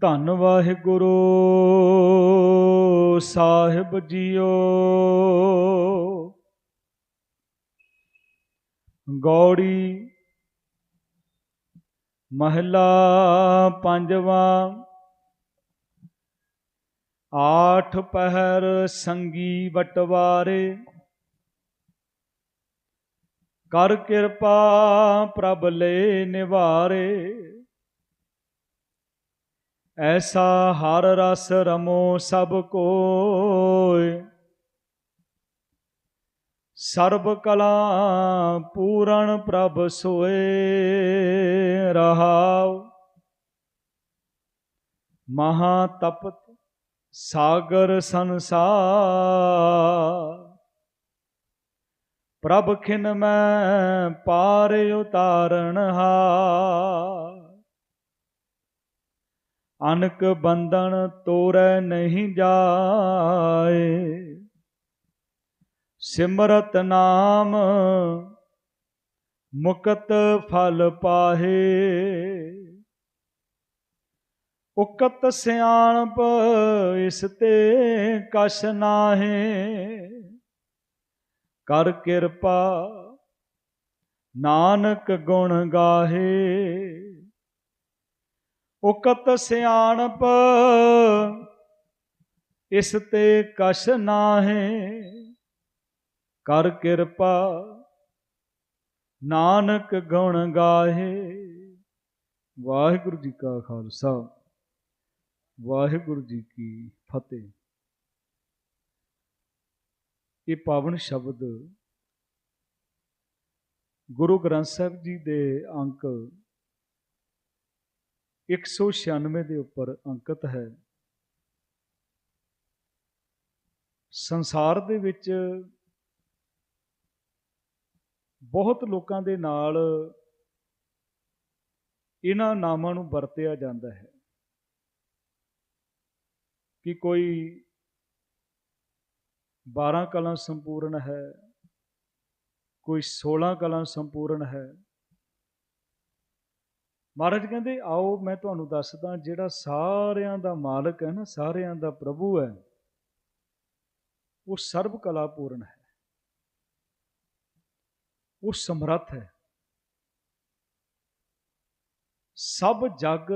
ਧੰਨ ਵਾਹਿਗੁਰੂ, ਸਾਹਿਬ ਜੀਓ। ਗੌੜੀ ਮਹਲਾ ਪੰਜਵਾਂ, ਆਠ ਪਹਿਰ ਸੰਗੀ ਬਟਵਾਰੇ ਕਰ ਕਿਰਪਾ ਪ੍ਰਭ ਲੈ ਨਿਵਾਰੇ। ਐਸਾ ਹਰ ਰਸ ਰਮੋ ਸਭ ਕੋਇ। ਸਰਬ ਕਲਾ ਪੂਰਨ ਪ੍ਰਭ ਸੋਏ ਰਹਾਉ। ਮਹਾ ਤਪਤ ਸਾਗਰ ਸੰਸਾਰ। ਪ੍ਰਭ ਖਿਨ ਮੈਂ ਪਾਰ ਉਤਾਰਨ ਹਾਰ। ਅਨਕ ਬੰਧਨ ਤੋਰੈ ਨਹੀਂ ਜਾਏ। ਸਿਮਰਤ ਨਾਮ ਮੁਕਤ ਫਲ ਪਾਹੇ। ਉਕਤ ਸਿਆਣਪ ਇਸ ਤੇ ਕਛ ਨਾਹੇ। ਕਰ ਕਿਰਪਾ ਨਾਨਕ ਗੁਣ ਗਾਹੇ। ਉਕਤ ਸਿਆਣਪ, ਇਸ ਤੇ ਕਛ ਨਾਹੇ। ਕਰ ਕਿਰਪਾ, ਨਾਨਕ ਗੁਣ ਗਾਹੇ। ਵਾਹਿਗੁਰੂ ਜੀ ਕਾ ਖਾਲਸਾ, ਵਾਹਿਗੁਰੂ ਜੀ ਕੀ ਫਤਿਹ। ਇਹ ਪਾਵਨ ਸ਼ਬਦ ਗੁਰੂ ਗ੍ਰੰਥ ਸਾਹਿਬ ਜੀ ਦੇ ਅੰਕ 196 ਦੇ ਉੱਪਰ ਅੰਕਿਤ ਹੈ। ਸੰਸਾਰ ਦੇ ਵਿੱਚ ਬਹੁਤ ਲੋਕਾਂ ਦੇ ਨਾਲ ਇਹਨਾਂ ਨਾਮਾਂ ਨੂੰ ਵਰਤਿਆ ਜਾਂਦਾ ਹੈ ਕਿ ਕੋਈ 12 ਕਲਾਂ ਸੰਪੂਰਨ ਹੈ, ਕੋਈ 16 ਕਲਾਂ ਸੰਪੂਰਨ ਹੈ ਮਹਾਰਾਜ ਕਹਿੰਦੇ, ਆਓ ਮੈਂ ਤੁਹਾਨੂੰ ਦੱਸਦਾ, ਜਿਹੜਾ ਸਾਰਿਆਂ ਦਾ ਮਾਲਕ ਹੈ ਨਾ, ਸਾਰਿਆਂ ਦਾ ਪ੍ਰਭੂ ਹੈ, ਉਹ ਸਰਬ ਕਲਾ ਪੂਰਨ ਹੈ। ਉਹ ਸਮਰੱਥ ਹੈ। ਸਭ ਜਗ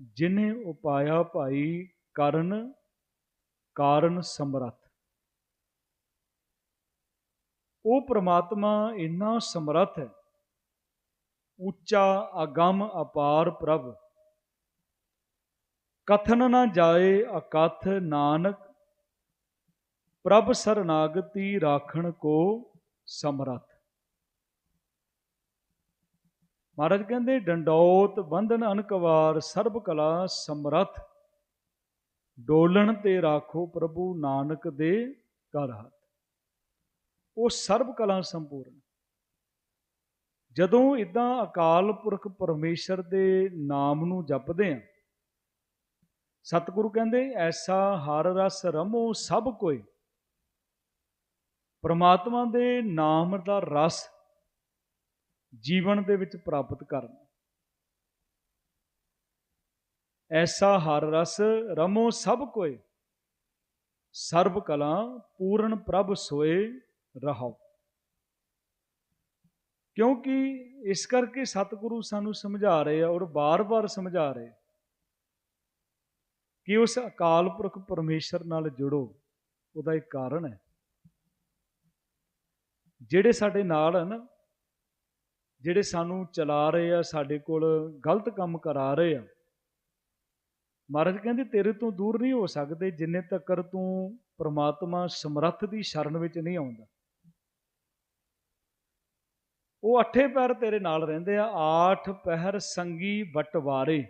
ਜਿਨੇ ਉਪਾਇਆ ਭਾਈ ਕਰਨ ਕਾਰਨ ਸਮਰੱਥ। ਉਹ ਪ੍ਰਮਾਤਮਾ ਇੰਨਾ ਸਮਰੱਥ ਹੈ ਉੱਚਾ ਅਗੰਮ ਅਪਾਰ ਪ੍ਰਭ। ਕਥਨ ਨਾ ਜਾਏ ਅਕਥ ਨਾਨਕ, ਪ੍ਰਭ ਸਰਨਾਗਤੀ ਰਾਖਣ ਕੋ ਸਮਰੱਥ। ਮਹਾਰਾਜ ਕਹਿੰਦੇ, ਡੰਡੌਤ ਬੰਧਨ ਅਨਕਵਾਰ, ਸਰਬ ਕਲਾ ਸਮਰੱਥ। ਡੋਲਣ ਤੇ ਰਾਖੋ ਪ੍ਰਭੂ ਨਾਨਕ ਦੇ ਕਰ ਹੱਥ। ਉਹ ਸਰਬ ਕਲਾ ਸੰਪੂਰਨ। ਜਦੋਂ ਇਦਾਂ ਅਕਾਲ ਪੁਰਖ ਪਰਮੇਸ਼ਰ ਦੇ ਨਾਮ ਨੂੰ ਜਪਦੇ ਆ, ਸਤਿਗੁਰੂ ਕਹਿੰਦੇ, ਐਸਾ ਹਰ ਰਸ ਰਮੋ ਸਭ ਕੋਈ ਪ੍ਰਮਾਤਮਾ ਦੇ ਨਾਮ ਦਾ ਰਸ ਜੀਵਨ ਦੇ ਵਿੱਚ ਪ੍ਰਾਪਤ ਕਰਨਾ। ਐਸਾ ਹਰ ਰਸ ਰਮੋ ਸਭ ਕੋਏ ਸਰਬ ਕਲਾ ਪੂਰਨ ਪ੍ਰਭ ਸੋਏ ਰਹਾਓ ਕਿਉਂਕਿ ਇਸ ਕਰਕੇ ਸਤਿਗੁਰੂ ਸਾਨੂੰ ਸਮਝਾ ਰਹੇ ਆ ਔਰ ਬਾਰ-ਬਾਰ ਸਮਝਾ ਰਹੇ ਕਿ ਉਸ ਅਕਾਲ ਪੁਰਖ ਪਰਮੇਸ਼ਰ ਨਾਲ ਜੁੜੋ, ਉਹਦਾ ਇੱਕ ਕਾਰਨ ਹੈ। ਜਿਹੜੇ ਸਾਡੇ ਨਾਲ ਹਨ, ਜਿਹੜੇ ਸਾਨੂੰ ਚਲਾ ਰਹੇ ਆ, ਸਾਡੇ ਕੋਲ ਗਲਤ ਕੰਮ ਕਰਾ ਰਹੇ ਆ, ਮਹਾਰਾਜ ਕਹਿੰਦੇ, ਤੇਰੇ ਤੋਂ ਦੂਰ ਨਹੀਂ ਹੋ ਸਕਦੇ ਜਿੰਨੇ ਤੱਕ ਤੂੰ ਪ੍ਰਮਾਤਮਾ ਸਮਰੱਥ ਦੀ ਸ਼ਰਨ ਵਿੱਚ ਨਹੀਂ ਆਉਂਦਾ। ਉਹ ਅੱਠੇ ਪੈਰ ਤੇਰੇ ਨਾਲ ਰਹਿੰਦੇ ਆ, ਆਠ ਪਹਿਰ ਸੰਗੀ ਬਟਵਾਰੇ।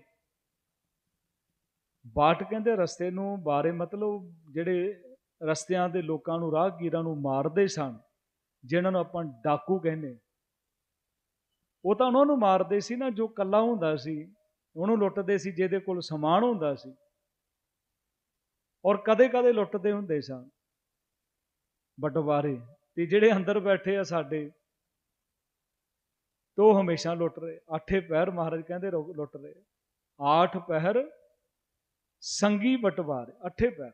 ਬਾਟ ਕਹਿੰਦੇ ਰਸਤੇ ਨੂੰ ਬਾਰੇ ਮਤਲਬ ਜਿਹੜੇ ਰਸਤਿਆਂ ਦੇ ਲੋਕਾਂ ਨੂੰ, ਰਾਹਗੀਰਾਂ ਨੂੰ ਮਾਰਦੇ ਸਨ, ਜਿਨ੍ਹਾਂ ਨੂੰ ਆਪਾਂ ਡਾਕੂ ਕਹਿੰਦੇ ਉਹ ਤਾਂ ਉਹਨਾਂ ਨੂੰ ਮਾਰਦੇ ਸੀ ਨਾ, ਜੋ ਕੱਲਾ ਹੁੰਦਾ ਸੀ, ਉਹਨੂੰ ਲੁੱਟਦੇ ਸੀ, ਜਿਹਦੇ ਕੋਲ ਸਮਾਨ ਹੁੰਦਾ ਸੀ। ਔਰ ਕਦੇ-ਕਦੇ ਲੁੱਟਦੇ ਹੁੰਦੇ ਸਨ। ਬਟਵਾਰੇ, ਤੇ ਜਿਹੜੇ ਅੰਦਰ ਬੈਠੇ ਆ ਸਾਡੇ ਤੋ ਹਮੇਸ਼ਾ ਲੁੱਟ ਰਹੇ। ਆਠੇ ਪਹਿਰ ਮਹਾਰਾਜ ਕਹਿੰਦੇ ਰੋ- ਲੁੱਟ ਰਹੇ। ਆਠ ਪਹਿਰ ਸੰਗੀ ਬਟਵਾਰ, ਅੱਠੇ ਪੈਰ।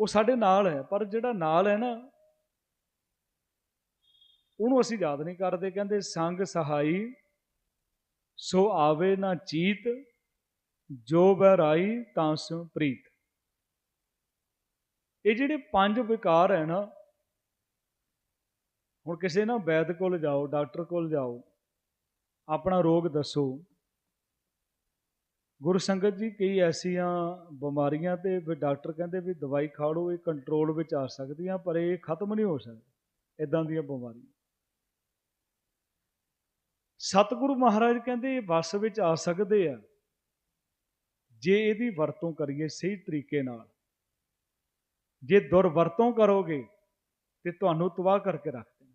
ਉਹ ਸਾਡੇ ਨਾਲ ਹੈ, ਪਰ ਜਿਹੜਾ ਨਾਲ ਹੈ ਨਾ, ਉਹਨੂੰ ਅਸੀਂ ਯਾਦ ਨਹੀਂ ਕਰਦੇ। ਕਹਿੰਦੇ, ਸੰਗ ਸਹਾਈ, ਸੋ ਆਵੇ ਨਾ ਚੀਤ, ਜੋ ਬਹਿਰਾਈ ਤਾਂ ਸੋ ਪ੍ਰੀਤ। ਇਹ ਜਿਹੜੇ ਪੰਜ ਵਿਕਾਰ ਹੈ ਨਾ ਹੁਣ ਕਿਸੇ ਨਾ ਵੈਦ ਕੋਲ ਜਾਓ, ਡਾਕਟਰ ਕੋਲ ਜਾਓ, ਆਪਣਾ ਰੋਗ ਦੱਸੋ। ਗੁਰੂ ਸੰਗਤ ਜੀ ਕਈ ਐਸੀਆਂ ਬਿਮਾਰੀਆਂ ਤੇ ਵੀ ਡਾਕਟਰ ਕਹਿੰਦੇ ਵੀ ਦਵਾਈ ਖਾ ਲਓ ਇਹ ਕੰਟਰੋਲ ਵਿੱਚ ਆ ਸਕਦੀਆਂ, ਪਰ ਇਹ ਖਤਮ ਨਹੀਂ ਹੋ ਸਕਦੀ ਇਦਾਂ ਦੀਆਂ ਬਿਮਾਰੀਆਂ। ਸਤਿਗੁਰੂ ਮਹਾਰਾਜ ਕਹਿੰਦੇ ਇਹ ਵਸ ਵਿੱਚ ਆ ਸਕਦੇ ਆ, ਜੇ ਇਹਦੀ ਵਰਤੋਂ ਕਰੀਏ ਸਹੀ ਤਰੀਕੇ ਨਾਲ। ਜੇ ਦੁਰਵਰਤੋਂ ਕਰੋਗੇ, ਤੇ ਤੁਹਾਨੂੰ ਤਬਾਹ ਕਰਕੇ ਰੱਖ ਦੇਣ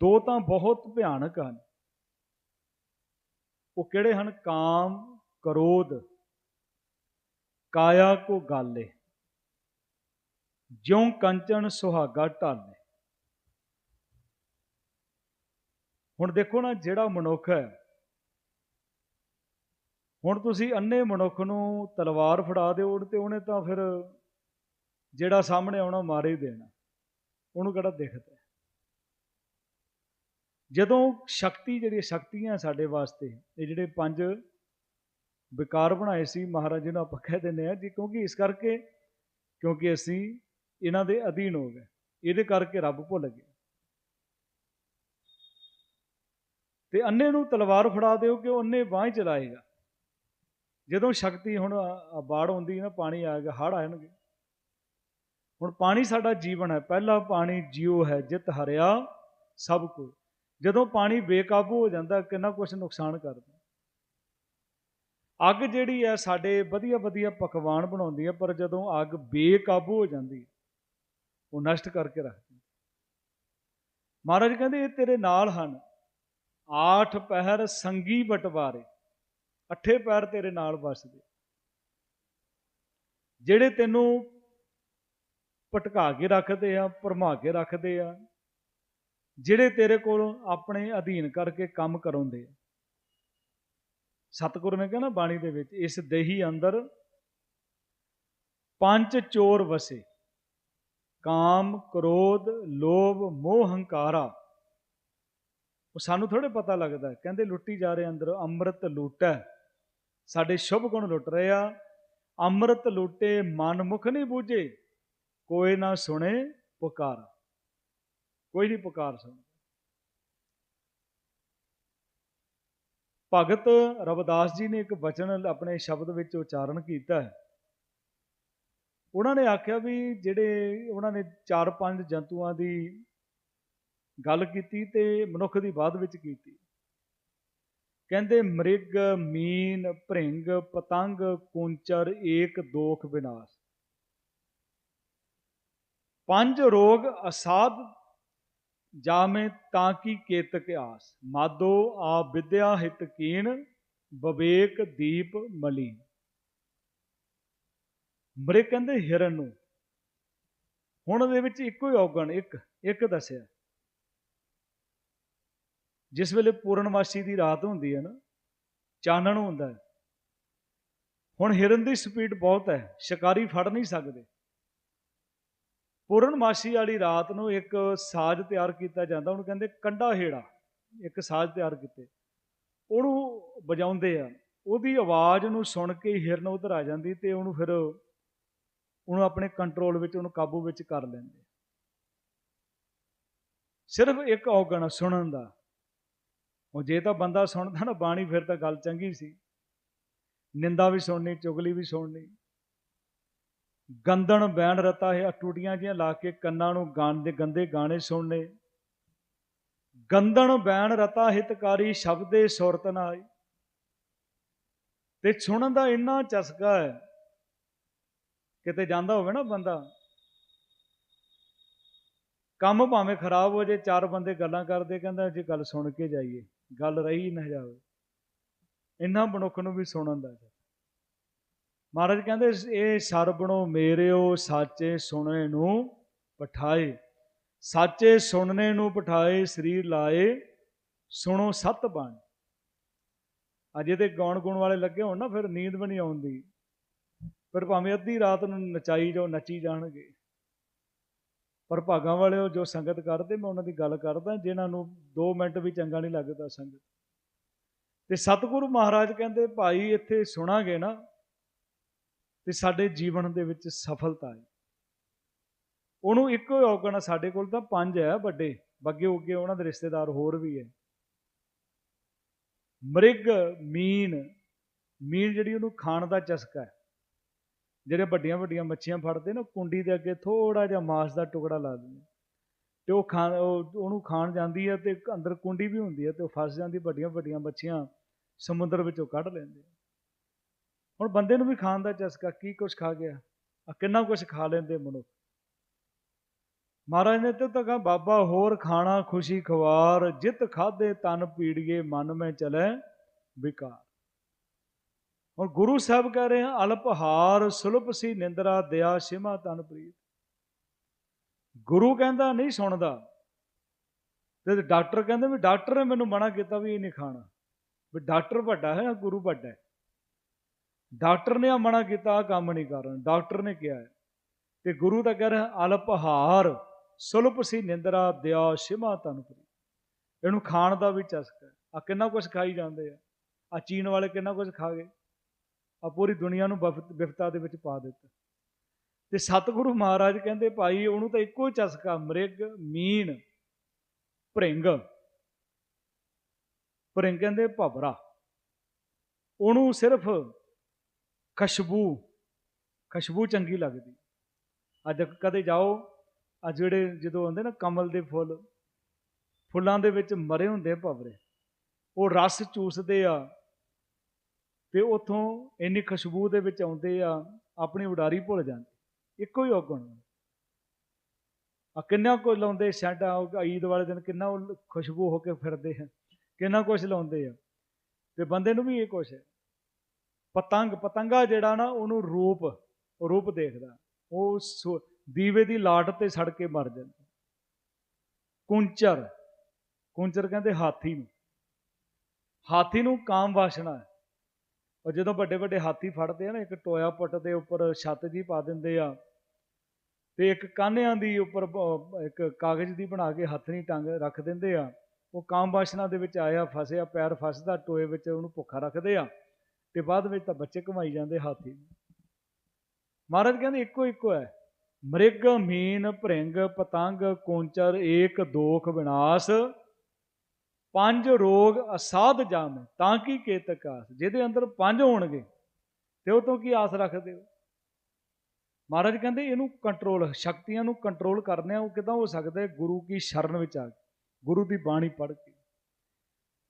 ਦੋ ਤਾਂ ਬਹੁਤ ਭਿਆਨਕ ਹਨ। ਉਹ ਕਿਹੜੇ ਹਨ? ਕਾਮ, ਕਰੋਧ, ਕਾਇਆ ਕੋ ਗਾਲੇ। ਜਿਉ ਕੰਚਨ ਸੁਹਾਗਾ ਢਾਲੇ। ਹੁਣ ਦੇਖੋ ਨਾ ਜਿਹੜਾ ਮਨੁੱਖ ਹੈ। ਹੁਣ ਤੁਸੀਂ ਅੰਨੇ ਮਨੁੱਖ ਨੂੰ ਤਲਵਾਰ ਫੜਾ ਦਿਓ ਤੇ ਉਹਨੇ ਤਾਂ ਫਿਰ ਜਿਹੜਾ ਸਾਹਮਣੇ ਆਉਣਾ ਮਾਰੇ ਹੀ ਦੇਣਾ। ਉਹਨੂੰ ਕਿਹੜਾ ਦਿਖਦਾ? ਜਦੋਂ ਸ਼ਕਤੀ ਜਿਹੜੀ ਸ਼ਕਤੀਆਂ ਸਾਡੇ ਵਾਸਤੇ, ਇਹ ਜਿਹੜੇ ਪੰਜ ਵਿਕਾਰ ਬਣਾਏ ਸੀ, ਮਹਾਰਾਜ ਜੀ ਨੂੰ ਆਪਾਂ ਕਹਿ ਦਿੰਦੇ ਆ ਜੀ, ਕਿਉਂਕਿ ਇਸ ਕਰਕੇ, ਕਿਉਂਕਿ ਅਸੀਂ ਇਹਨਾਂ ਦੇ ਅਧੀਨ ਹੋ ਗਏ, ਇਹਦੇ ਕਰਕੇ ਰੱਬ ਭੁੱਲ ਗਏ। ਤੇ ਅੰਨੇ ਨੂੰ ਤਲਵਾਰ ਫੜਾ ਦਿਓ ਕਿ ਉਹ ਅੰਨੇ ਬਾਹ ਚਲਾਏਗਾ ਜਦੋਂ ਸ਼ਕਤੀ ਹੁਣ ਬਾੜ ਹੁੰਦੀ ਨਾ, ਪਾਣੀ ਆ ਗਿਆ, ਹੜ ਆਣਗੇ ਹੁਣ ਪਾਣੀ ਸਾਡਾ ਜੀਵਨ ਹੈ, ਪਹਿਲਾ ਪਾਣੀ ਜੀਉ ਹੈ, ਜਿਤ ਹਰਿਆ ਸਭ ਕੁਝ ਜਦੋਂ ਪਾਣੀ ਬੇਕਾਬੂ ਹੋ ਜਾਂਦਾ, ਕਿੰਨਾ ਕੁਝ ਨੁਕਸਾਨ ਕਰਦਾ। ਅੱਗ ਜਿਹੜੀ ਹੈ, ਸਾਡੇ ਵਧੀਆ ਵਧੀਆ ਪਕਵਾਨ ਬਣਾਉਂਦੀ ਹੈ, ਪਰ ਜਦੋਂ ਅੱਗ ਬੇਕਾਬੂ ਹੋ ਜਾਂਦੀ, ਉਹ ਨਸ਼ਟ ਕਰਕੇ ਰੱਖਦੀ ਮਹਾਰਾਜ ਕਹਿੰਦੇ, ਇਹ ਤੇਰੇ ਨਾਲ ਹਨ। ਆਠ ਪਹਿਰ ਸੰਗੀ ਬਟਵਾਰੇ, ਅੱਠੇ ਪੈਰ ਤੇਰੇ ਨਾਲ ਵਸਦੇ। ਜਿਹੜੇ ਤੈਨੂੰ ਪਟਕਾ ਕੇ ਰੱਖਦੇ ਆ, ਭਰਮਾ ਕੇ ਰੱਖਦੇ ਆ ਜਿਹੜੇ ਤੇਰੇ ਕੋਲ ਆਪਣੇ ਅਧੀਨ ਕਰਕੇ ਕੰਮ ਕਰਾਉਂਦੇ ਆ। ਸਤਿਗੁਰੂ ਨੇ ਕਹਿੰਦਾ ਬਾਣੀ ਦੇ ਵਿੱਚ, ਇਸ ਦੇਹੀ ਅੰਦਰ ਪੰਜ ਚੋਰ ਵਸੇ। ਕਾਮ, ਕ੍ਰੋਧ, ਲੋਭ, ਮੋਹ, ਹੰਕਾਰਾ। ਉਹ ਸਾਨੂੰ ਥੋੜੇ ਪਤਾ ਲੱਗਦਾ ਕਹਿੰਦੇ ਲੁੱਟੀ ਜਾ ਰਹੇ ਅੰਦਰ, ਅੰਮ੍ਰਿਤ ਲੁੱਟੈ। ਸਾਡੇ ਸ਼ੁਭ ਗੁਣ ਲੁੱਟ ਰਹੇ ਆ। ਅੰਮ੍ਰਿਤ ਲੁੱਟੇ, ਮਨ ਮੁਖ ਨਹੀਂ ਬੂਝੇ। ਕੋਈ ਨਾ ਸੁਣੇ ਪੁਕਾਰ। ਕੋਈ ਨਹੀਂ ਪੁਕਾਰ ਸੁਣ ਭਗਤ ਰਵਿਦਾਸ ਜੀ ਨੇ ਇੱਕ ਵਚਨ ਆਪਣੇ ਸ਼ਬਦ ਵਿੱਚ ਉਚਾਰਨ ਕੀਤਾ ਹੈ। ਉਹਨਾਂ ਨੇ ਆਖਿਆ ਵੀ ਜਿਹੜੇ ਉਹਨਾਂ ਨੇ ਚਾਰ ਪੰਜ ਜੰਤੂਆਂ ਦੀ ਗੱਲ ਕੀਤੀ ਤੇ ਮਨੁੱਖ ਦੀ ਬਾਅਦ ਵਿੱਚ ਕੀਤੀ। ਕਹਿੰਦੇ, ਮ੍ਰਿਗ, ਮੀਨ, ਭ੍ਰਿੰਗ, ਪਤੰਗ, ਕੁੰਚਰ, ਏਕ, ਦੋਖ, ਵਿਨਾਸ਼। ਪੰਜ ਰੋਗ ਅਸਾਧ ਜਾਮੇ ਤਾਂ ਕੀ ਕੇਤਕ ਆਸ, ਮਾਦੋ ਆ ਵਿਦਿਆ ਹਿਤ ਕੀਣ ਵਿਵੇਕ ਦੀਪ ਮਲੀ ਮਰੇ ਕਹਿੰਦੇ ਹਿਰਨ ਨੂੰ, ਹੁਣ ਦੇ ਵਿੱਚ ਇੱਕੋ ਹੀ ਔਗਣ, ਇੱਕ ਇੱਕ ਦੱਸਿਆ। ਜਿਸ ਵੇਲੇ ਪੂਰਨਮਾਸ਼ੀ ਦੀ ਰਾਤ ਹੁੰਦੀ ਹੈ ਨਾ, ਚਾਨਣ ਹੁੰਦਾ ਹੈ। ਹੁਣ ਹਿਰਨ ਦੀ ਸਪੀਡ ਬਹੁਤ ਹੈ, ਸ਼ਿਕਾਰੀ ਫੜ ਨਹੀਂ ਸਕਦੇ। ਪੂਰਨਮਾਸ਼ੀ ਵਾਲੀ ਰਾਤ ਨੂੰ ਇੱਕ ਸਾਜ਼ ਤਿਆਰ ਕੀਤਾ ਜਾਂਦਾ, ਉਹਨੂੰ ਕਹਿੰਦੇ ਕੰਡਾ ਹੇੜਾ, ਇੱਕ ਸਾਜ਼ ਤਿਆਰ ਕੀਤੇ। ਉਹਨੂੰ ਵਜਾਉਂਦੇ ਆ, ਉਹਦੀ ਆਵਾਜ਼ ਨੂੰ ਸੁਣ ਕੇ ਹਿਰਨ ਉਧਰ ਆ ਜਾਂਦੀ ਤੇ ਉਹਨੂੰ ਫਿਰ ਉਹਨੂੰ ਆਪਣੇ ਕੰਟਰੋਲ ਵਿੱਚ, ਉਹਨੂੰ ਕਾਬੂ ਵਿੱਚ ਕਰ ਲੈਂਦੇ। ਸਿਰਫ ਇੱਕ ਔਗਣ ਸੁਣਨ ਦਾ। ਉਹ ਜੇ ਤਾਂ ਬੰਦਾ ਸੁਣਦਾ ਨਾ, ਬਾਣੀ ਫਿਰ ਤਾਂ ਗੱਲ ਚੰਗੀ ਸੀ। ਨਿੰਦਾ ਵੀ ਸੁਣਨੀ, ਚੁਗਲੀ ਵੀ ਸੁਣਨੀ। ਗੰਦਣ ਬੈਣ ਰਤਾ ਹੈ ਟੂਟੀਆਂ ਜੀਆਂ ਲਾ ਕੇ ਕੰਨਾਂ ਨੂੰ ਗਾਣ ਦੇ ਗੰਦੇ ਗਾਣੇ ਸੁਣਨੇ। ਗੰਦਣ ਬੈਣ ਰਤਾ ਹਿਤਕਾਰੀ ਸ਼ਬਦੇ ਸੁਰਤ ਨਾ ਆਈ ਤੇ ਸੁਣਨ ਦਾ ਇੰਨਾ ਚਸਕਾ ਹੈ, ਕਿਤੇ ਜਾਂਦਾ ਹੋਵੇ ਨਾ ਬੰਦਾ, ਕੰਮ ਭਾਵੇਂ ਖਰਾਬ ਹੋ ਜੇ, ਚਾਰ ਬੰਦੇ ਗੱਲਾਂ ਕਰਦੇ, ਕਹਿੰਦਾ ਜੇ ਗੱਲ ਸੁਣ ਕੇ ਜਾਈਏ, ਗੱਲ ਰਹੀ ਨਾ ਜਾਵੇ। ਇੰਨਾ ਮਨੁੱਖ ਨੂੰ ਵੀ ਸੁਣਨ ਦਾ ਮਹਾਰਾਜ ਕਹਿੰਦੇ, ਇਹ ਸਰਬਣੋ ਮੇਰਿਓ ਸਾਚੇ ਸੁਣੇ ਨੂੰ ਪਠਾਏ। ਸਾਚੇ ਸੁਣਨੇ ਨੂੰ ਪਠਾਏ, ਸਰੀਰ ਲਾਏ, ਸੁਣੋ ਸਤ ਬਾਣੀ। ਅਜੇ ਤੇ ਗਾਉਣ ਗੁਣ ਵਾਲੇ ਲੱਗੇ ਹੋਣ ਨਾ, ਫਿਰ ਨੀਂਦ ਵੀ ਨਹੀਂ ਆਉਂਦੀ। ਫਿਰ ਭਾਵੇਂ ਅੱਧੀ ਰਾਤ ਨੂੰ ਨਚਾਈ ਜਾਓ, ਨੱਚੀ ਜਾਣਗੇ। ਪਰ ਭਾਗਾਂ ਵਾਲਿਓ ਜੋ ਸੰਗਤ ਕਰਦੇ, ਮੈਂ ਉਹਨਾਂ ਦੀ ਗੱਲ ਕਰਦਾ, ਜਿਨ੍ਹਾਂ ਨੂੰ 2 ਮਿੰਟ ਵੀ ਚੰਗਾ ਨਹੀਂ ਲੱਗਦਾ ਸੰਗਤ। ਤੇ ਸਤਿਗੁਰੂ ਮਹਾਰਾਜ ਕਹਿੰਦੇ, ਭਾਈ, ਇੱਥੇ ਸੁਣਾਂਗੇ ਨਾ। ਤੇ ਸਾਡੇ ਜੀਵਨ ਦੇ ਵਿੱਚ ਸਫਲਤਾ ਹੈ। ਉਹਨੂੰ ਇੱਕੋ ਹੀ ਔਗਣ ਆ, ਸਾਡੇ ਕੋਲ ਤਾਂ ਪੰਜ ਹੈ ਵੱਡੇ ਬੱਗੇ ਉੱਗੇ ਉਹਨਾਂ ਦੇ ਰਿਸ਼ਤੇਦਾਰ ਹੋਰ ਵੀ ਹੈ। ਮ੍ਰਿਗ, ਮੀਨ ਮੀਨ ਜਿਹੜੀ ਉਹਨੂੰ ਖਾਣ ਦਾ ਚਸਕਾ ਹੈ। ਜਿਹੜੇ ਵੱਡੀਆਂ ਵੱਡੀਆਂ ਮੱਛੀਆਂ ਫੜਦੇ ਨਾ ਕੁੰਡੀ ਦੇ ਅੱਗੇ ਥੋੜਾ ਜਿਹਾ ਮਾਸ ਦਾ ਟੁਕੜਾ ਲਾ ਦਿੰਦੇ ਤੇ ਉਹ ਖਾਣ ਉਹਨੂੰ ਖਾਣ ਜਾਂਦੀ ਹੈ ਤੇ ਅੰਦਰ ਕੁੰਡੀ ਵੀ ਹੁੰਦੀ ਹੈ ਤੇ ਉਹ ਫਸ ਜਾਂਦੀ, ਵੱਡੀਆਂ ਵੱਡੀਆਂ ਮੱਛੀਆਂ ਸਮੁੰਦਰ ਵਿੱਚੋਂ ਕੱਢ ਲੈਂਦੇ ਹੁਣ ਬੰਦੇ ਨੂੰ ਵੀ ਖਾਣ ਦਾ ਚਸਕਾ, ਕੀ ਕੁਛ ਖਾ ਗਿਆ? ਆ ਕਿੰਨਾ ਕੁਛ ਖਾ ਲੈਂਦੇ ਮਨੁੱਖ? ਮਹਾਰਾਜ ਨੇ ਤੇ ਤਾਂ ਬਾਬਾ ਹੋਰ ਖਾਣਾ ਖੁਸ਼ੀ ਖਵਾਰ ਜਿਤ ਖਾਦੇ ਤਨ ਪੀੜੀਏ, ਮਨ ਮੈਂ ਚਲੇ ਵਿਕਾਰ। ਹੁਣ ਗੁਰੂ ਸਾਹਿਬ ਕਹਿ ਰਹੇ ਹਨ ਅਲਪਹਾਰ ਸੁਲਪ ਸੀ ਨਿੰਦਰਾ ਦਿਆ ਸਿਮਾ ਤਨ ਪ੍ਰੀਤ। ਗੁਰੂ ਕਹਿੰਦਾ ਨਹੀਂ ਸੁਣਦਾ। ਤੇ ਡਾਕਟਰ ਕਹਿੰਦੇ ਵੀ ਡਾਕਟਰ ਨੇ ਮੈਨੂੰ ਮਨਾ ਕੀਤਾ ਵੀ ਇਹ ਨਹੀਂ ਖਾਣਾ। ਵੀ ਡਾਕਟਰ ਵੱਡਾ ਹੈ ਗੁਰੂ ਵੱਡਾ ਹੈ? ਡਾਕਟਰ ਨੇ ਆ ਮਨਾ ਕੀਤਾ ਆ ਕੰਮ ਨਹੀਂ ਕਰਨਾ। ਡਾਕਟਰ ਨੇ ਕਿਹਾ ਹੈ ਤੇ ਗੁਰੂ ਤਾਂ ਕਹਿ ਰਿਹਾ, ਅਲਪਹਾਰ ਸੁਲਪ ਸੀ ਨਿੰਦਰਾ, ਦਿਆ ਸਿਮਾ ਤਨ ਇਹਨੂੰ ਖਾਣ ਦਾ ਵੀ ਚਸਕਾ ਆ ਕਿੰਨਾ ਕੁਝ ਖਾਈ ਜਾਂਦੇ ਆ। ਆ ਚੀਨ ਵਾਲੇ ਕਿੰਨਾ ਕੁਝ ਖਾ ਗਏ। ਆ ਪੂਰੀ ਦੁਨੀਆ ਨੂੰ ਵਿਫਤਾ ਦੇ ਵਿੱਚ ਪਾ ਦਿੱਤਾ। ਤੇ ਸਤਿਗੁਰੂ ਮਹਾਰਾਜ ਕਹਿੰਦੇ, ਭਾਈ, ਉਹਨੂੰ ਤਾਂ ਇੱਕੋ ਹੀ ਚਸਕਾ, ਮ੍ਰਿਗ, ਮੀਨ, ਭ੍ਰਿੰਗ। ਭ੍ਰਿੰਗ ਕਹਿੰਦੇ ਭਵਰਾ। ਉਹਨੂੰ ਸਿਰਫ ਖੁਸ਼ਬੂ ਖੁਸ਼ਬੂ ਚੰਗੀ ਲੱਗਦੀ। ਅੱਜ ਕਦੇ ਜਾਓ ਆ ਜਿਹੜੇ ਜਦੋਂ ਆਉਂਦੇ ਨਾ ਕਮਲ ਦੇ ਫੁੱਲ, ਫੁੱਲਾਂ ਦੇ ਵਿੱਚ ਮਰੇ ਹੁੰਦੇ ਭਵਰੇ, ਉਹ ਰਸ ਚੂਸਦੇ ਆ ਤੇ ਉਥੋਂ ਇੰਨੀ ਖੁਸ਼ਬੂ ਦੇ ਵਿੱਚ ਆਉਂਦੇ ਆ, ਆਪਣੀ ਉਡਾਰੀ ਭੁੱਲ ਜਾਂਦੇ। ਇੱਕੋ ਹੀ ਔਗਣ। ਆ ਕਿੰਨਾ ਕੁ ਲਾਉਂਦੇ ਛੱਡਾ ਈਦ ਵਾਲੇ ਦਿਨ ਕਿੰਨਾ ਖੁਸ਼ਬੂ ਹੋ ਕੇ ਫਿਰਦੇ ਆ, ਕਿੰਨਾ ਕੁਝ ਲਾਉਂਦੇ ਆ। ਤੇ ਬੰਦੇ ਨੂੰ ਵੀ ਇਹ ਕੁਛ ਹੈ। ਪਤੰਗ, ਪਤੰਗਾ ਜਿਹੜਾ ਨਾ ਉਹਨੂੰ ਰੂਪ ਰੂਪ ਦੇਖਦਾ। ਉਹ ਦੀਵੇ ਦੀ ਲਾਟ ਤੇ ਸੜ ਕੇ ਮਰ ਜਾਂਦਾ। ਕੁੰਚਰ ਕੁੰਚਰ ਕਹਿੰਦੇ ਹਾਥੀ ਨੂੰ। ਹਾਥੀ ਨੂੰ ਕਾਮ ਵਾਸਨਾ ਹੈ। ਉਹ ਜਦੋਂ ਵੱਡੇ ਵੱਡੇ ਹਾਥੀ ਫੜਦੇ ਆ ਨਾ, ਇੱਕ ਟੋਇਆ ਪੁੱਟ ਦੇ ਉੱਪਰ ਛੱਤ ਜੀ ਪਾ ਦਿੰਦੇ ਆ, ਤੇ ਇੱਕ ਕਾਨਿਆਂ ਦੀ ਉੱਪਰ ਇੱਕ ਕਾਗਜ਼ ਦੀ ਬਣਾ ਕੇ ਹੱਥ ਨਹੀਂ ਟੰਗ, ਰੱਖ ਦਿੰਦੇ ਆ, ਉਹ ਕਾਮ ਵਾਸਨਾ ਦੇ ਵਿੱਚ ਆਇਆ, ਫਸਿਆ, ਪੈਰ ਫਸਦਾ, ਟੋਏ ਵਿੱਚ ਉਹਨੂੰ ਭੁੱਖਾ ਰੱਖਦੇ ਆ। ਤੇ ਬਾਅਦ ਵਿੱਚ ਤਾਂ ਬੱਚੇ ਕਮਾਈ ਜਾਂਦੇ ਹਾਥੀ ਮਹਾਰਾਜ ਕਹਿੰਦੇ, ਇੱਕੋ ਇੱਕੋ ਹੈ। ਮ੍ਰਿਗ, ਮੀਨ, ਭ੍ਰਿੰਗ, ਪਤੰਗ, ਕੋਂਚਰ, ਏਕ, ਦੋਖ, ਵਿਨਾਸ਼, ਪੰਜ ਰੋਗ ਅਸਾਧ ਜਾਮ, ਤਾਂ ਕੀ ਕੇਤਕ ਆਸ? ਜਿਹਦੇ ਅੰਦਰ ਪੰਜ ਹੋਣਗੇ, ਤੇ ਉਹ ਤੋਂ ਕੀ ਆਸ ਰੱਖਦੇ ਹੋ? ਮਹਾਰਾਜ ਕਹਿੰਦੇ, ਇਹਨੂੰ ਕੰਟਰੋਲ ਸ਼ਕਤੀਆਂ ਨੂੰ ਕੰਟਰੋਲ ਕਰਨੇ ਆ ਉਹ ਕਿਦਾਂ ਹੋ ਸਕਦਾ ਗੁਰੂ ਕੀ ਸ਼ਰਨ ਵਿੱਚ ਆ ਕੇ ਗੁਰੂ ਦੀ ਬਾਣੀ ਪੜ੍ਹ ਕੇ।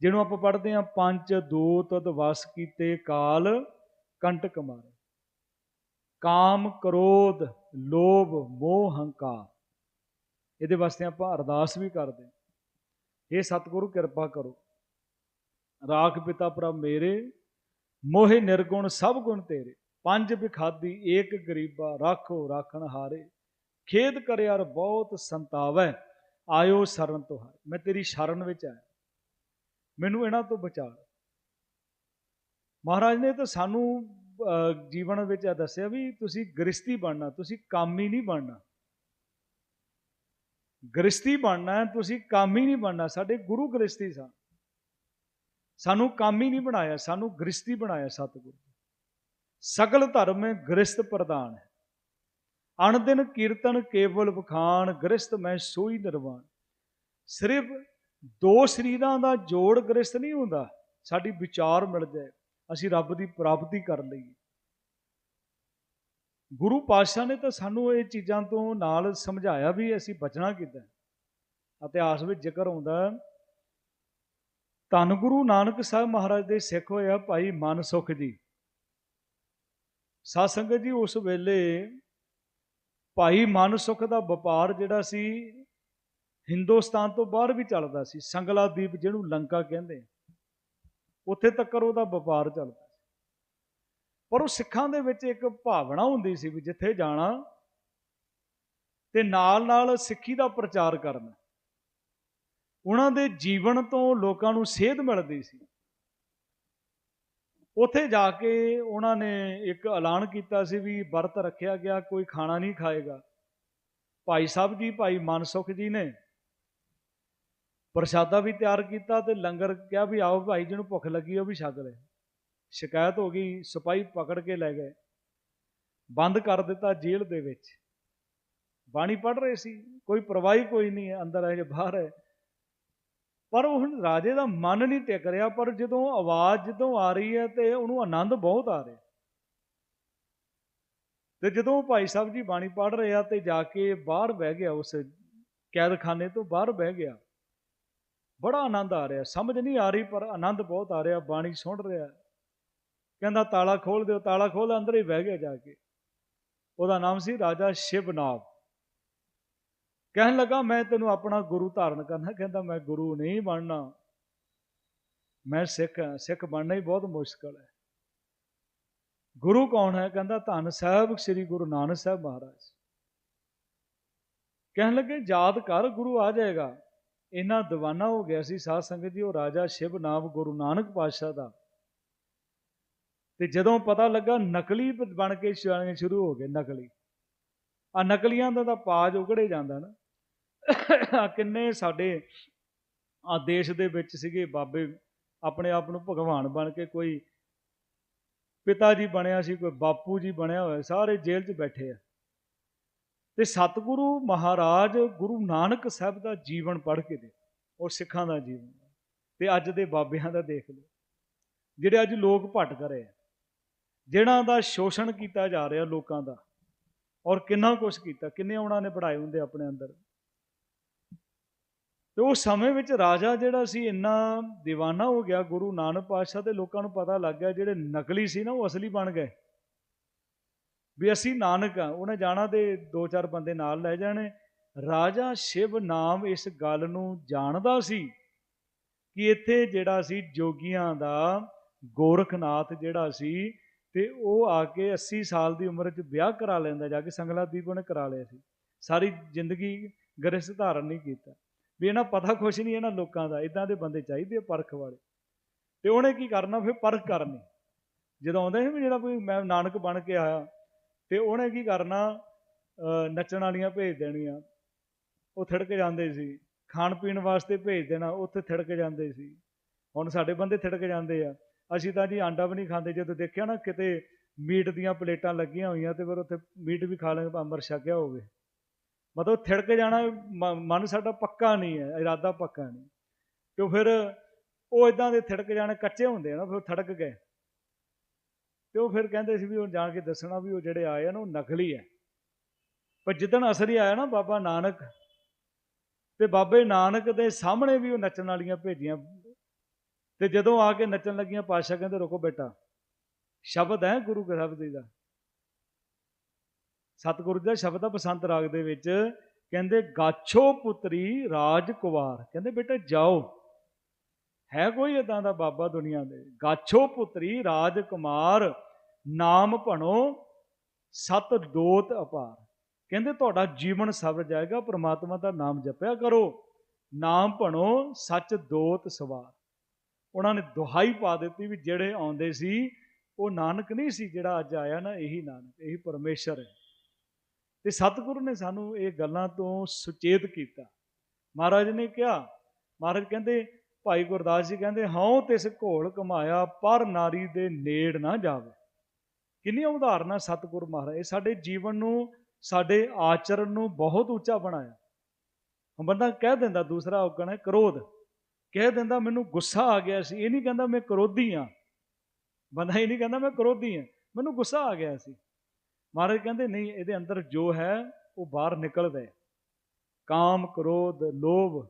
ਜਿਹਨੂੰ ਆਪਾਂ ਪੜ੍ਹਦੇ ਹਾਂ, ਪੰਜ ਦੋ ਤਦ ਵਸ ਕੀਤੇ ਕਾਲ, ਕੰਟਕ ਮਾਰੇ। ਕਾਮ ਕ੍ਰੋਧ, ਲੋਭ, ਮੋਹ, ਹੰਕਾਰ। ਇਹਦੇ ਵਾਸਤੇ ਆਪਾਂ ਅਰਦਾਸ ਵੀ ਕਰਦੇ ਹਾਂ। ਇਹ ਸਤਿਗੁਰੂ, ਕਿਰਪਾ ਕਰੋ। ਰਾਖ ਪਿਤਾ ਪ੍ਰਭ ਮੇਰੇ, ਮੋਹਿ ਨਿਰਗੁਣ ਸਭ ਗੁਣ ਤੇਰੇ। ਪੰਜ ਬਿਖਾਦੀ ਏਕ ਗਰੀਬਾ, ਰਾਖੋ ਰਾਖਣ ਹਾਰੇ। ਖੇਦ ਕਰਿਆਰ ਬਹੁਤ ਸੰਤਾਵੈ, ਆਇਓ ਸ਼ਰਨ ਤੁਹਾਰ। ਮੈਂ ਤੇਰੀ ਸ਼ਰਨ ਵਿੱਚ ਆਇਆ। ਮੈਨੂੰ ਇਹਨਾਂ ਤੋਂ ਬਚਾ ਮਹਾਰਾਜ ਨੇ ਤਾਂ ਸਾਨੂੰ ਜੀਵਨ ਵਿੱਚ ਆ ਦੱਸਿਆ ਵੀ ਤੁਸੀਂ ਗ੍ਰਸਤੀ ਬਣਨਾ, ਤੁਸੀਂ ਕਾਮੀ ਨਹੀਂ ਬਣਨਾ। ਗ੍ਰਸਤੀ ਬਣਨਾ ਤੁਸੀਂ ਕਾਮੀ ਨਹੀਂ ਬਣਨਾ, ਸਾਡੇ ਗੁਰੂ ਗ੍ਰਸਤੀ ਸਨ। ਸਾਨੂੰ ਕਾਮੀ ਨਹੀਂ ਬਣਾਇਆ, ਸਾਨੂੰ ਗ੍ਰਸਤੀ ਬਣਾਇਆ ਸਤਿਗੁਰੂ। ਸਗਲ ਧਰਮ ਹੈ ਗ੍ਰਸਤ ਪ੍ਰਦਾਨ ਹੈ। ਅਣ ਦਿਨ ਕੀਰਤਨ ਕੇਵਲ ਬਖਾਨ ਗ੍ਰਸਤ ਮੈਂ ਸੋਈ ਨਿਰਵਾਣ। ਸਿਰਫ ਦੋ ਸਰੀਰਾਂ ਦਾ ਜੋੜ ਗ੍ਰਸਤ ਨਹੀਂ ਹੁੰਦਾ, ਸਾਡੀ ਵਿਚਾਰ ਮਿਲ ਜਾਏ, ਅਸੀਂ ਰੱਬ ਦੀ ਪ੍ਰਾਪਤੀ ਕਰ ਲਈਏ। ਗੁਰੂ ਪਾਤਸ਼ਾਹ ਨੇ ਤਾਂ ਸਾਨੂੰ ਇਹ ਚੀਜ਼ਾਂ ਤੋਂ ਨਾਲ ਸਮਝਾਇਆ ਵੀ ਅਸੀਂ ਬਚਣਾ ਕਿੱਦਾਂ ਇਤਿਹਾਸ ਵਿੱਚ ਜ਼ਿਕਰ ਆਉਂਦਾ ਧੰਨ ਗੁਰੂ ਨਾਨਕ ਸਾਹਿਬ ਮਹਾਰਾਜ ਦੇ ਸਿੱਖ ਹੋਇਆ ਭਾਈ ਮਨ ਸੁਖ ਜੀ। ਸਾਧ ਸੰਗਤ ਜੀ ਉਸ ਵੇਲੇ ਭਾਈ ਮਨ ਸੁਖ ਦਾ ਵਪਾਰ ਜਿਹੜਾ ਸੀ ਹਿੰਦੁਸਤਾਨ ਤੋਂ ਬਾਹਰ ਵੀ ਚੱਲਦਾ ਸੀ, ਸੰਗਲਾ ਦੀਪ ਜਿਹਨੂੰ ਲੰਕਾ ਕਹਿੰਦੇ ਉੱਥੇ ਤੱਕ ਉਹਦਾ ਵਪਾਰ ਚੱਲਦਾ ਸੀ। ਪਰ ਉਹ ਸਿੱਖਾਂ ਦੇ ਵਿੱਚ ਇੱਕ ਭਾਵਨਾ ਹੁੰਦੀ ਸੀ ਵੀ ਜਿੱਥੇ ਜਾਣਾ ਤੇ ਨਾਲ ਨਾਲ ਸਿੱਖੀ ਦਾ ਪ੍ਰਚਾਰ ਕਰਨਾ। ਉਹਨਾਂ ਦੇ ਜੀਵਨ ਤੋਂ ਲੋਕਾਂ ਨੂੰ ਸੇਧ ਮਿਲਦੀ ਸੀ। ਉੱਥੇ ਜਾ ਕੇ ਉਹਨਾਂ ਨੇ ਇੱਕ ਐਲਾਨ ਕੀਤਾ ਸੀ ਵੀ ਵਰਤ ਰੱਖਿਆ ਗਿਆ, ਕੋਈ ਖਾਣਾ ਨਹੀਂ ਖਾਏਗਾ। ਭਾਈ ਸਾਹਿਬ ਜੀ, ਭਾਈ ਮਨਸੁਖ ਜੀ ਨੇ ਪ੍ਰਸ਼ਾਦਾ ਵੀ ਤਿਆਰ ਕੀਤਾ ਤੇ ਲੰਗਰ ਕਿਹਾ ਵੀ ਆਓ ਭਾਈ ਜਿਹਨੂੰ ਭੁੱਖ ਲੱਗੀ ਉਹ ਵੀ ਛਕ ਲੈ ਸ਼ਿਕਾਇਤ ਹੋ ਗਈ, ਸਿਪਾਹੀ ਪਕੜ ਕੇ ਲੈ ਗਏ। ਬੰਦ ਕਰ ਦਿੱਤਾ ਜੇਲ੍ਹ ਦੇ ਵਿੱਚ। ਬਾਣੀ ਪੜ ਰਹੇ ਸੀ, ਕੋਈ ਪਰਵਾਹੀ ਕੋਈ ਨਹੀਂ ਹੈ, ਅੰਦਰ ਹੈ ਜਾਂ ਬਾਹਰ ਹੈ ਪਰ ਉਹ ਹੁਣ ਰਾਜੇ ਦਾ ਮਨ ਨਹੀਂ ਟਿਕ ਰਿਹਾ, ਪਰ ਜਦੋਂ ਆਵਾਜ਼ ਜਦੋਂ ਆ ਰਹੀ ਹੈ ਤੇ ਉਹਨੂੰ ਆਨੰਦ ਬਹੁਤ ਆ ਰਿਹਾ। ਤੇ ਜਦੋਂ ਭਾਈ ਸਾਹਿਬ ਜੀ ਬਾਣੀ ਪੜ ਰਹੇ ਆ ਤੇ ਜਾ ਕੇ ਬਾਹਰ ਬਹਿ ਗਿਆ, ਉਸ ਕੈਦਖਾਨੇ ਤੋਂ ਬਾਹਰ ਬਹਿ ਗਿਆ। ਬੜਾ ਆਨੰਦ ਆ ਰਿਹਾ। ਸਮਝ ਨਹੀਂ ਆ ਰਹੀ, ਪਰ ਆਨੰਦ ਬਹੁਤ ਆ ਰਿਹਾ। ਬਾਣੀ ਸੁਣ ਰਿਹਾ। ਕਹਿੰਦਾ, ਤਾਲਾ ਖੋਲ ਦਿਓ। ਤਾਲਾ ਖੋਲ ਅੰਦਰ ਹੀ ਬਹਿ ਗਿਆ ਜਾ ਕੇ। ਉਹਦਾ ਨਾਮ ਸੀ ਰਾਜਾ ਸ਼ਿਵਨਾਬ ਕਹਿਣ ਲੱਗਾ, ਮੈਂ ਤੈਨੂੰ ਆਪਣਾ ਗੁਰੂ ਧਾਰਨ ਕਰਨਾ। ਕਹਿੰਦਾ, ਮੈਂ ਗੁਰੂ ਨਹੀਂ ਬਣਨਾ। ਮੈਂ ਸਿੱਖ ਹਾਂ। ਸਿੱਖ ਬਣਨਾ ਹੀ ਬਹੁਤ ਮੁਸ਼ਕਲ ਹੈ। ਗੁਰੂ ਕੌਣ ਹੈ? ਕਹਿੰਦਾ, ਧੰਨ ਸਾਹਿਬ, ਸ੍ਰੀ ਗੁਰੂ ਨਾਨਕ ਸਾਹਿਬ ਮਹਾਰਾਜ। ਕਹਿਣ ਲੱਗੇ, ਯਾਦ ਕਰ, ਗੁਰੂ ਆ ਜਾਏਗਾ। ਇਹਨਾਂ دیਵਾਨਾ ਹੋ ਗਿਆ ਸੀ ਸਾਧ ਸੰਗਤ ਜੀ, ਉਹ ਰਾਜਾ ਸ਼ਿਵ ਨਾਮ ਗੁਰੂ ਨਾਨਕ ਪਾਤਸ਼ਾਹ ਦਾ। ਤੇ ਜਦੋਂ ਪਤਾ ਲੱਗਾ ਨਕਲੀ ਬਣ ਕੇ ਸ਼ਾਣੇ ਸ਼ੁਰੂ ਹੋ ਗਏ ਨਕਲੀ। ਆ ਨਕਲੀਆਂ ਦਾ ਤਾਂ ਪਾਜ ਉਗੜੇ ਜਾਂਦਾ ਨਾ। ਆਹ ਕਿੰਨੇ ਸਾਡੇ ਆ ਦੇਸ਼ ਦੇ ਵਿੱਚ ਸੀਗੇ ਬਾਬੇ, ਆਪਣੇ ਆਪ ਨੂੰ ਭਗਵਾਨ ਬਣ ਕੇ ਕੋਈ ਪਿਤਾ ਜੀ ਬਣਿਆ ਸੀ, ਕੋਈ ਬਾਪੂ ਜੀ ਬਣਿਆ ਹੋਇਆ, ਸਾਰੇ ਜੇਲ੍ਹ 'ਚ ਬੈਠੇ ਆ। ਤੇ ਸਤਿਗੁਰੂ ਮਹਾਰਾਜ ਗੁਰੂ ਨਾਨਕ ਸਾਹਿਬ ਦਾ ਜੀਵਨ ਪੜ੍ਹ ਕੇ ਦੇ ਉਹ ਸਿੱਖਾਂ ਦਾ ਜੀਵਨ। ਤੇ ਅੱਜ ਦੇ ਬਾਬਿਆਂ ਦਾ ਦੇਖ ਲਓ, ਜਿਹੜੇ ਅੱਜ ਲੋਕ ਭਟਕ ਰਹੇ ਆ ਜਿਹਨਾਂ ਦਾ ਸ਼ੋਸ਼ਣ ਕੀਤਾ ਜਾ ਰਿਹਾ ਲੋਕਾਂ ਦਾ, ਔਰ ਕਿੰਨਾ ਕੁਛ ਕੀਤਾ, ਕਿੰਨੇ ਉਹਨਾਂ ਨੇ ਪੜਾਏ ਹੁੰਦੇ ਆਪਣੇ ਅੰਦਰ। ਤੇ ਉਸ ਸਮੇਂ ਵਿੱਚ ਰਾਜਾ ਜਿਹੜਾ ਸੀ, ਇੰਨਾ دیਵਾਨਾ ਹੋ ਗਿਆ, ਗੁਰੂ ਨਾਨਕ ਪਾਤਸ਼ਾਹ ਤੇ ਲੋਕਾਂ ਨੂੰ ਪਤਾ ਲੱਗ ਗਿਆ, ਜਿਹੜੇ ਨਕਲੀ ਸੀ ਨਾ, ਉਹ ਅਸਲੀ ਬਣ ਗਏ। ਵੀ ਅਸੀਂ ਨਾਨਕ ਆ, ਉਹਨੇ ਜਾਣਾ ਤੇ ਦੋ ਚਾਰ ਬੰਦੇ ਨਾਲ ਲੈ ਜਾਣੇ। ਰਾਜਾ ਸ਼ਿਵ ਨਾਮ ਇਸ ਗੱਲ ਨੂੰ ਜਾਣਦਾ ਸੀ ਕਿ ਇੱਥੇ ਜਿਹੜਾ ਸੀ ਜੋਗੀਆਂ ਦਾ ਗੋਰਖਨਾਥ ਜਿਹੜਾ ਸੀ ਤੇ ਉਹ ਆ ਕੇ 80 ਸਾਲ ਦੀ ਉਮਰ 'ਚ ਵਿਆਹ ਕਰਾ ਲੈਂਦਾ ਜਾ ਕੇ ਸੰਗਲਾ ਦੀਪ ਉਹਨੇ ਕਰਾ ਲਿਆ ਸੀ। ਸਾਰੀ ਜ਼ਿੰਦਗੀ ਗ੍ਰਹਿ ਧਾਰਨ ਨਹੀਂ ਕੀਤਾ। ਵੀ ਇਹਨਾਂ ਪਤਾ ਕੁਛ ਨਹੀਂ ਇਹਨਾਂ ਲੋਕਾਂ ਦਾ ਇਦਾਂ ਦੇ ਬੰਦੇ ਚਾਹੀਦੇ ਆ ਪਰਖ ਵਾਲੇ। ਤੇ ਉਹਨੇ ਕੀ ਕਰਨਾ, ਫਿਰ ਪਰਖ ਕਰਨੀ। ਜਦੋਂ ਆਉਂਦਾ ਸੀ ਵੀ ਜਿਹੜਾ ਕੋਈ ਮੈਂ ਨਾਨਕ ਬਣ ਕੇ ਆਇਆ ਤੇ ਉਹਨੇ ਕੀ ਕਰਨਾ? ਨੱਚਣ ਵਾਲੀਆਂ ਭੇਜ ਦੇਣੀਆਂ। ਉਹ ਥਿੜਕ ਜਾਂਦੇ ਸੀ। ਖਾਣ ਪੀਣ ਵਾਸਤੇ ਭੇਜ ਦੇਣਾ। ਉੱਥੇ ਥਿੜਕ ਜਾਂਦੇ ਸੀ। ਹੁਣ ਸਾਡੇ ਬੰਦੇ ਥਿੜਕ ਜਾਂਦੇ ਆ। ਅਸੀਂ ਤਾਂ ਜੀ ਆਂਡਾ ਵੀ ਨਹੀਂ ਖਾਂਦੇ। ਜਦੋਂ ਦੇਖਿਆ ਨਾ ਕਿਤੇ ਮੀਟ ਦੀਆਂ ਪਲੇਟਾਂ ਲੱਗੀਆਂ ਹੋਈਆਂ ਤੇ ਫਿਰ ਉੱਥੇ ਮੀਟ ਵੀ ਖਾ ਲਾਂਗੇ ਅੰਮ੍ਰਿਤ ਛਕਿਆ ਹੋਵੇ। ਮਤਲਬ ਥਿੜਕ ਜਾਣਾ ਮਨ ਸਾਡਾ ਪੱਕਾ ਨਹੀਂ ਹੈ, ਇਰਾਦਾ ਪੱਕਾ ਨਹੀਂ। ਤੇ ਫਿਰ ਉਹ ਇਦਾਂ ਦੇ ਥਿੜਕ ਜਾਣੇ ਕੱਚੇ ਹੁੰਦੇ ਆ ਨਾ, ਫਿਰ ਥੜਕ ਗਏ। ਤੇ ਉਹ ਫਿਰ ਕਹਿੰਦੇ ਸੀ ਵੀ ਉਹ ਜਾਣ ਕੇ ਦੱਸਣਾ ਵੀ ਉਹ ਜਿਹੜੇ ਆਏ ਆ ਨਾ, ਉਹ ਨਕਲੀ ਹੈ ਪਰ ਜਿੱਦਣ ਅਸਰੀ ਆਇਆ ਨਾ ਬਾਬਾ ਨਾਨਕ, ਤੇ ਬਾਬੇ ਨਾਨਕ ਦੇ ਸਾਹਮਣੇ ਵੀ ਉਹ ਨੱਚਣ ਵਾਲੀਆਂ ਭੇਜੀਆਂ। ਤੇ ਜਦੋਂ ਆ ਕੇ ਨੱਚਣ ਲੱਗੀਆਂ ਪਾਸ਼ਾ ਕਹਿੰਦੇ, ਰੁਕੋ ਬੇਟਾ, ਸ਼ਬਦ ਹੈ ਗੁਰੂ ਗ੍ਰੰਥ ਜੀ ਦਾ। ਸਤਿਗੁਰੂ ਦਾ ਸ਼ਬਦ ਆ ਬਸੰਤ ਰਾਗ ਦੇ ਵਿੱਚ, ਕਹਿੰਦੇ, ਗਾਛੋ ਪੁੱਤਰੀ ਰਾਜ ਕੁਵਾਰ। ਕਹਿੰਦੇ, ਬੇਟਾ, ਜਾਓ। ਹੈ ਕੋਈ ਇਦਾਂ ਦਾ ਬਾਬਾ ਦੁਨੀਆ ਦੇ? ਗਾਛੋ ਪੁੱਤਰੀ ਰਾਜ ਕੁਮਾਰ ਨਾਮ ਭਣੋ, ਸਤ ਦੋਤ ਅਪਾਰ। ਕਹਿੰਦੇ ਤੁਹਾਡਾ ਜੀਵਨ ਸਵਰ ਜਾਏਗਾ, ਪ੍ਰਮਾਤਮਾ ਦਾ ਨਾਮ ਜਪਿਆ ਕਰੋ। ਨਾਮ ਭਣੋ, ਸੱਚ ਦੋਤ ਸਵਾਰ। ਉਹਨਾਂ ਨੇ ਦੁਹਾਈ ਪਾ ਦਿੱਤੀ ਵੀ ਜਿਹੜੇ ਆਉਂਦੇ ਸੀ, ਉਹ ਨਾਨਕ ਨਹੀਂ ਸੀ, ਜਿਹੜਾ ਅੱਜ ਆਇਆ ਨਾ, ਇਹੀ ਨਾਨਕ, ਇਹੀ ਪਰਮੇਸ਼ਰ ਹੈ। ਤੇ ਸਤਿਗੁਰੂ ਨੇ ਸਾਨੂੰ ਇਹ ਗੱਲਾਂ ਤੋਂ ਸੁਚੇਤ ਕੀਤਾ। ਮਹਾਰਾਜ ਨੇ ਕਿਹਾ, ਮਹਾਰਾਜ ਕਹਿੰਦੇ, ਭਾਈ ਗੁਰਦਾਸ ਜੀ ਕਹਿੰਦੇ, ਹਉ ਤਿਸ ਘੋਲ ਕਮਾਇਆ, ਪਰ ਨਾਰੀ ਦੇ ਨੇੜ ਨਾ ਜਾਵੇ। ਕਿੰਨੀਆਂ ਉਦਾਹਰਨਾਂ ਸਤਿਗੁਰ ਮਹਾਰਾਜ ਸਾਡੇ ਜੀਵਨ ਨੂੰ, ਸਾਡੇ ਆਚਰਣ ਨੂੰ ਬਹੁਤ ਉੱਚਾ ਬਣਾਇਆ। ਹੁਣ ਬੰਦਾ ਕਹਿ ਦਿੰਦਾ, ਦੂਸਰਾ ਔਗਣ ਹੈ ਕ੍ਰੋਧ। ਕਹਿ ਦਿੰਦਾ, ਮੈਨੂੰ ਗੁੱਸਾ ਆ ਗਿਆ ਸੀ। ਇਹ ਨਹੀਂ ਕਹਿੰਦਾ, ਮੈਂ ਕ੍ਰੋਧੀ ਆ। ਬੰਦਾ ਇਹ ਨਹੀਂ ਕਹਿੰਦਾ, ਮੈਂ ਕ੍ਰੋਧੀ ਆ। ਮੈਨੂੰ ਗੁੱਸਾ ਆ ਗਿਆ ਸੀ। ਮਹਾਰਾਜ ਕਹਿੰਦੇ, ਨਹੀਂ, ਇਹਦੇ ਅੰਦਰ ਜੋ ਹੈ, ਉਹ ਬਾਹਰ ਨਿਕਲਦਾ ਹੈ। ਕਾਮ, ਕ੍ਰੋਧ, ਲੋਭ,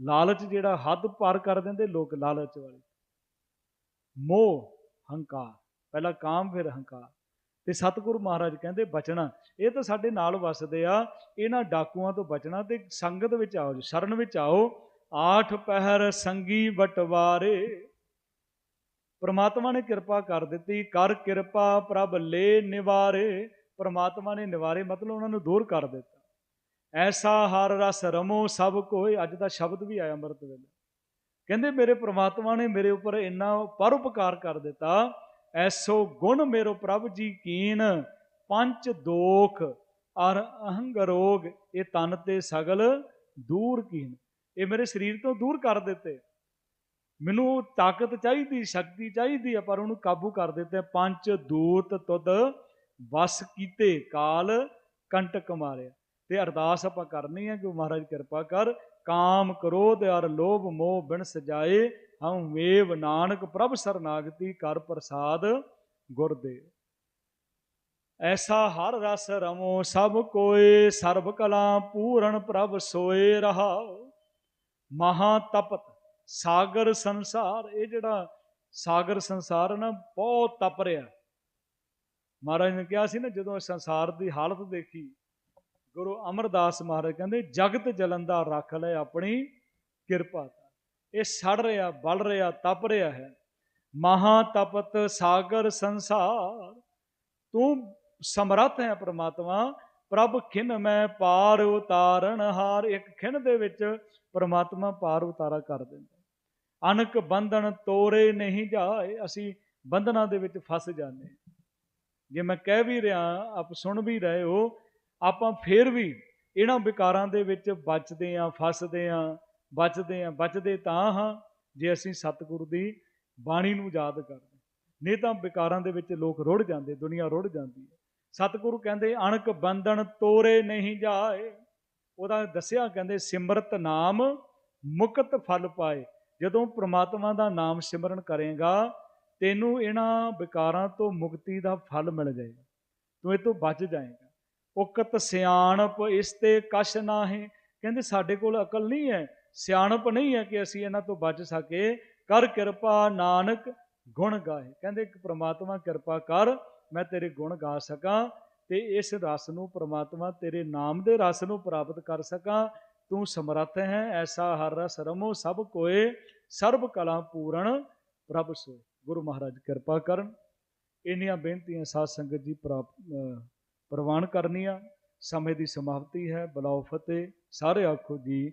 ਲਾਲਚ ਜਿਹੜਾ ਹੱਦ ਪਾਰ ਕਰ ਦਿੰਦੇ ਲੋਕ ਲਾਲਚ ਵਾਲੇ। ਮੋਹ, ਹੰਕਾਰ। ਪਹਿਲਾਂ ਕਾਮ, ਫਿਰ ਹੰਕਾਰ ਤੇ ਸਤਿਗੁਰੂ ਮਹਾਰਾਜ ਕਹਿੰਦੇ, ਬਚਣਾ। ਇਹ ਤਾਂ ਸਾਡੇ ਨਾਲ ਵਸਦੇ ਆ, ਇਹਨਾਂ ਡਾਕੂਆਂ ਤੋਂ ਬਚਣਾ ਤੇ ਸੰਗਤ ਵਿੱਚ ਆਓ ਸ਼ਰਨ ਵਿੱਚ ਆਓ। ਆਠ ਪਹਿਰ ਸੰਗੀ ਬਟਵਾਰੇ। ਪ੍ਰਮਾਤਮਾ ਨੇ ਕਿਰਪਾ ਕਰ ਦਿੱਤੀ, ਕਰ ਕਿਰਪਾ ਪ੍ਰਭ ਲੈ ਨਿਵਾਰੇ। ਪ੍ਰਮਾਤਮਾ ਨੇ ਨਿਵਾਰੇ ਮਤਲਬ ਉਹਨਾਂ ਨੂੰ ਦੂਰ ਕਰ ਦਿੱਤਾ। ਐਸਾ ਹਰ ਰਸ ਰਮੋ ਸਭ ਕੋਏ, ਅੱਜ ਦਾ ਸ਼ਬਦ ਵੀ ਆਇਆ ਅੰਮ੍ਰਿਤ ਵੇਲੇ। ਕਹਿੰਦੇ, ਮੇਰੇ ਪ੍ਰਮਾਤਮਾ ਨੇ ਮੇਰੇ ਉੱਪਰ ਇੰਨਾ ਪਰਉਪਕਾਰ ਕਰ ਦਿੱਤਾ ਐਸੋ ਗੁਣ ਮੇਰੋ ਪ੍ਰਭ ਜੀ ਕੀਨ, ਪੰਜ ਦੋਖ, ਅਰ ਅਹੰਗ ਰੋਗ, ਇਹ ਤਨ ਤੇ ਸਗਲ ਦੂਰ ਕੀਨ। ਇਹ ਮੇਰੇ ਸਰੀਰ ਤੋਂ ਦੂਰ ਕਰ ਦਿੱਤੇ। ਮੈਨੂੰ ਤਾਕਤ ਚਾਹੀਦੀ, ਸ਼ਕਤੀ ਚਾਹੀਦੀ ਹੈ ਪਰ ਉਹਨੂੰ ਕਾਬੂ ਕਰ ਦਿੱਤੇ। ਪੰਜ ਦੂਤ ਤੁਦ ਵਸ ਕੀਤੇ, ਕਾਲ ਕੰਟਕ ਮਾਰਿਆ। ਤੇ ਅਰਦਾਸ ਆਪਾਂ ਕਰਨੀ ਹੈ ਕਿ ਮਹਾਰਾਜ ਕਿਰਪਾ ਕਰ, ਕਾਮ ਕ੍ਰੋਧ ਅਰ ਲੋਭ ਮੋਹ ਬਿਨ ਸਜਾਏ ਹਉ ਵੇਵ ਨਾਨਕ ਪ੍ਰਭ ਸਰਨਾਗਤੀ ਕਰ ਪ੍ਰਸਾਦ ਗੁਰਦੇਵ। ਐਸਾ ਹਰ ਰਸ ਰਮੋ ਸਭ ਕੋਏ, ਸਰਬ ਕਲਾ ਪੂਰਨ ਪ੍ਰਭ ਸੋਏ ਰਹਾਉ। ਮਹਾ ਤਪਤ ਸਾਗਰ ਸੰਸਾਰ, ਇਹ ਜਿਹੜਾ ਸਾਗਰ ਸੰਸਾਰ ਨਾ, ਬਹੁਤ ਤਪ ਰਿਹਾ। ਮਹਾਰਾਜ ਨੇ ਕਿਹਾ ਸੀ ਨਾ, ਜਦੋਂ ਸੰਸਾਰ ਦੀ ਹਾਲਤ ਦੇਖੀ, ਗੁਰੂ ਅਮਰਦਾਸ ਮਹਾਰਾਜ ਕਹਿੰਦੇ, ਜਗਤ ਜਲੰਦਾ ਰੱਖ ਲੈ ਆਪਣੀ ਕਿਰਪਾ ਇਹ ਸੜ ਰਿਹਾ, ਬਲ ਰਿਹਾ, ਤਪ ਰਿਹਾ ਹੈ। ਮਹਾ ਤਪਤ ਸਾਗਰ ਸੰਸਾਰ, ਤੂੰ ਸਮਰੱਥ ਹੈ ਪ੍ਰਮਾਤਮਾ, ਪ੍ਰਭ ਖਿਨ ਮੈਂ ਪਾਰ ਉਤਾਰਨ, ਹਾਰ ਇੱਕ ਖਿਨ ਦੇ ਵਿੱਚ ਪ੍ਰਮਾਤਮਾ ਪਾਰ ਉਤਾਰਾ ਕਰ ਦਿੰਦਾ। ਅਨਕ ਬੰਧਨ ਤੋਰੇ ਨਹੀਂ ਜਾਏ, ਅਸੀਂ ਬੰਧਨਾਂ ਦੇ ਵਿੱਚ ਫਸ ਜਾਂਦੇ ਜੇ ਮੈਂ ਕਹਿ ਵੀ ਰਿਹਾ, ਆਪ ਸੁਣ ਵੀ ਰਹੇ ਹੋ, ਆਪਾਂ ਫੇਰ ਵੀ ਇਹਨਾਂ ਵਿਕਾਰਾਂ ਦੇ ਵਿੱਚ ਬਚਦੇ ਆਂ ਫਸਦੇ ਆਂ ਬਚਦੇ ਆਂ ਬਚਦੇ ਤਾਂ ਹਾਂ ਜੇ ਅਸੀਂ ਸਤਿਗੁਰੂ ਦੀ ਬਾਣੀ ਨੂੰ ਯਾਦ ਕਰਦੇ ਨਹੀਂ ਤਾਂ ਵਿਕਾਰਾਂ ਦੇ ਵਿੱਚ ਲੋਕ ਰੁੜ ਜਾਂਦੇ, ਦੁਨੀਆ ਰੁੜ ਜਾਂਦੀ ਹੈ। ਸਤਿਗੁਰੂ ਕਹਿੰਦੇ ਅਣਕ ਬੰਧਨ ਤੋਰੇ ਨਹੀਂ ਜਾਏ। ਉਹਦਾ ਦੱਸਿਆ, ਕਹਿੰਦੇ, ਸਿਮਰਤ ਨਾਮ ਮੁਕਤ ਫਲ ਪਾਏ। ਜਦੋਂ ਪ੍ਰਮਾਤਮਾ ਦਾ ਨਾਮ ਸਿਮਰਨ ਕਰੇਗਾ, ਤੈਨੂੰ ਇਹਨਾਂ ਵਿਕਾਰਾਂ ਤੋਂ ਮੁਕਤੀ ਦਾ ਫਲ ਮਿਲ ਜਾਏਗਾ। ਤੂੰ ਇਹ ਤੋਂ ਬਚ ਜਾਏਗਾ। ਉਕਤ ਸਿਆਣਪ ਇਸ ਤੇ ਨਾ ਨਾਹੀ। ਕਹਿੰਦੇ, ਸਾਡੇ ਕੋਲ ਅਕਲ ਨਹੀਂ ਹੈ। ਸਿਆਣਪ ਨਹੀਂ ਹੈ ਕਿ ਅਸੀਂ ਇਹਨਾਂ ਤੋਂ ਬਚ ਸਕੇ। ਕਰ ਕਿਰਪਾ ਨਾਨਕ, ਗੁਣ ਗਾਏ। ਕਹਿੰਦੇ ਕਿ ਪ੍ਰਮਾਤਮਾ ਕਿਰਪਾ ਕਰ, ਮੈਂ ਤੇਰੇ ਗੁਣ ਗਾ ਸਕਾਂ ਤੇ ਇਸ ਰਸ ਨੂੰ ਪ੍ਰਮਾਤਮਾ ਤੇਰੇ ਨਾਮ ਦੇ ਰਸ ਨੂੰ ਪ੍ਰਾਪਤ ਕਰ ਸਕਾਂ। ਤੂੰ ਸਮਰੱਥ ਹੈ, ਐਸਾ ਹਰ ਰਸ ਰਮੋ, ਸਭ ਕੋਏ, ਸਰਬ ਕਲਾ ਪੂਰਨ, ਪ੍ਰਭ ਸੋ ਗੁਰੂ ਮਹਾਰਾਜ ਕਿਰਪਾ ਕਰਨ। ਇੰਨੀਆਂ ਬੇਨਤੀਆਂ ਸਾਧ ਸੰਗਤ ਜੀ ਪ੍ਰਾਪ- ਪ੍ਰਵਾਨ ਕਰਨੀਆਂ। ਸਮੇਂ ਦੀ ਸਮਾਪਤੀ ਹੈ। ਬਲਾਉ ਫਤਿਹ। ਸਾਰੇ ਆਖੋ ਜੀ